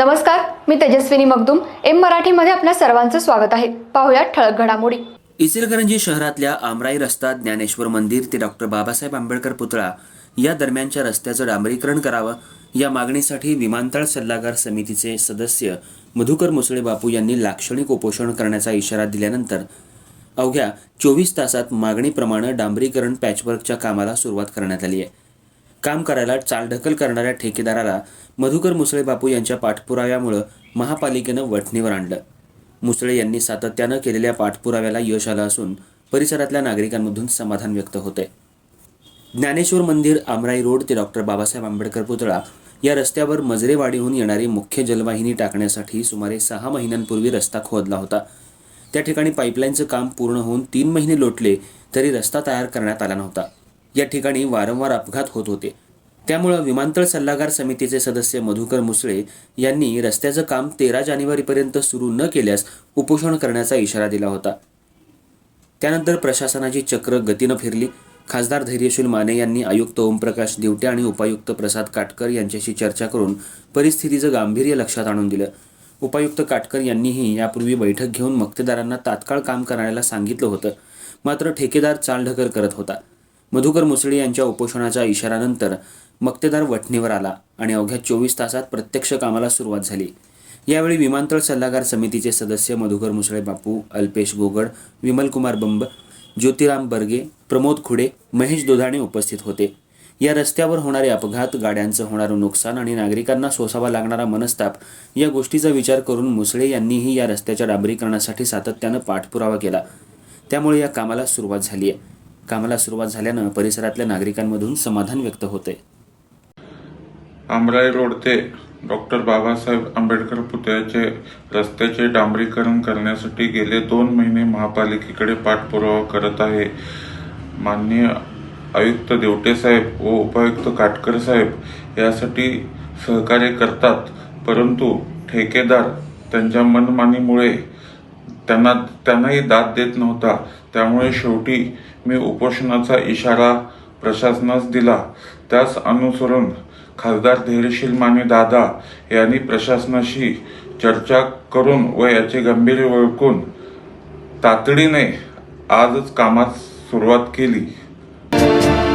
नमस्कार मी तेजस्विनी मगदुम. एम मराठीमध्ये आपल्या सर्वांचं स्वागत आहे. पाहुयात ठळक घडामोडी. इचलकरंजी शहरातल्या आमराई रस्ता ज्ञानेश्वर मंदिर ते डॉक्टर बाबासाहेब आंबेडकर पुतळा या दरम्यानच्या रस्त्याचं डांबरीकरण करावं या मागणीसाठी विमानतळ सल्लागार समितीचे सदस्य मधुकर मुसळे बापू यांनी लाक्षणिक उपोषण करण्याचा इशारा दिल्यानंतर अवघ्या चोवीस तासात मागणीप्रमाणे डांबरीकरण पॅचवर्कच्या कामाला सुरुवात करण्यात आली आहे. काम करायला चालढकल करणाऱ्या ठेकेदाराला मधुकर मुसळे बापू यांच्या पाठपुराव्यामुळं महापालिकेनं वठणीवर आणलं. मुसळे यांनी सातत्यानं केलेल्या पाठपुराव्याला यश आलं असून परिसरातल्या नागरिकांमधून समाधान व्यक्त होते ज्ञानेश्वर मंदिर आमराई रोड ते डॉक्टर बाबासाहेब आंबेडकर पुतळा या रस्त्यावर मजरेवाडीहून येणारी मुख्य जलवाहिनी टाकण्यासाठी सुमारे सहा महिन्यांपूर्वी रस्ता खोदला होता. त्या ठिकाणी पाईपलाईनचं काम पूर्ण होऊन तीन महिने लोटले तरी रस्ता तयार करण्यात आला नव्हता. या ठिकाणी वारंवार अपघात होत होते. त्यामुळं विमानतळ सल्लागार समितीचे सदस्य मधुकर मुसळे यांनी रस्त्याचं काम तेरा जानेवारीपर्यंत सुरू न केल्यास उपोषण करण्याचा इशारा दिला होता. त्यानंतर प्रशासनाची चक्र गतीनं फिरली. खासदार धैर्यशील माने यांनी आयुक्त ओमप्रकाश दिवटे आणि उपायुक्त प्रसाद काटकर यांच्याशी चर्चा करून परिस्थितीचं गांभीर्य लक्षात आणून दिलं. उपायुक्त काटकर यांनीही यापूर्वी बैठक घेऊन मक्तेदारांना तात्काळ काम करायला सांगितलं होतं. मात्र ठेकेदार चालढकल करत होता. मधुकर मुसळे यांच्या उपोषणाच्या इशारानंतर मक्तेदार वठणीवर आला आणि अवघ्या चोवीस तासात प्रत्यक्ष कामाला सुरुवात झाली. यावेळी विमानतळ सल्लागार समितीचे सदस्य मधुकर मुसळे बापू अल्पेश गोगड विमलकुमार बंब ज्योतिराम बर्गे प्रमोद खुडे महेश दोधाणे उपस्थित होते. या रस्त्यावर होणारे अपघात गाड्यांचं होणारं नुकसान आणि नागरिकांना सोसावा लागणारा मनस्ताप या गोष्टीचा विचार करून मुसळे यांनीही या रस्त्याच्या डांबरीकरणासाठी सातत्यानं पाठपुरावा केला. त्यामुळे या कामाला सुरुवात झाली आहे कामाला सुरुवात झाल्यानं परिसरातल्या नागरिकांमधून समाधान व्यक्त होते आमराई रोड ते डॉक्टर बाबासाहेब आंबेडकर पुतळ्याचे रस्त्याचे डांबरीकरण करण्यासाठी गेले दोन महिने महापालिकेकडे पाठपुरावा करत आहे. माननीय आयुक्त देवटे साहेब व उपायुक्त काटकर साहेब यासाठी सहकार्य करतात परंतु ठेकेदार त्यांच्या मनमानीमुळे त्यांना त्यांनाही दाद देत नव्हता. त्यामुळे शेवटी मी उपोषणाचा इशारा प्रशासनास दिला. त्यास अनुसरून खासदार धैर्यशील माने दादा यांनी प्रशासनाशी चर्चा करून व याचे गंभीर ओळखून तातडीने आजच कामास सुरुवात केली.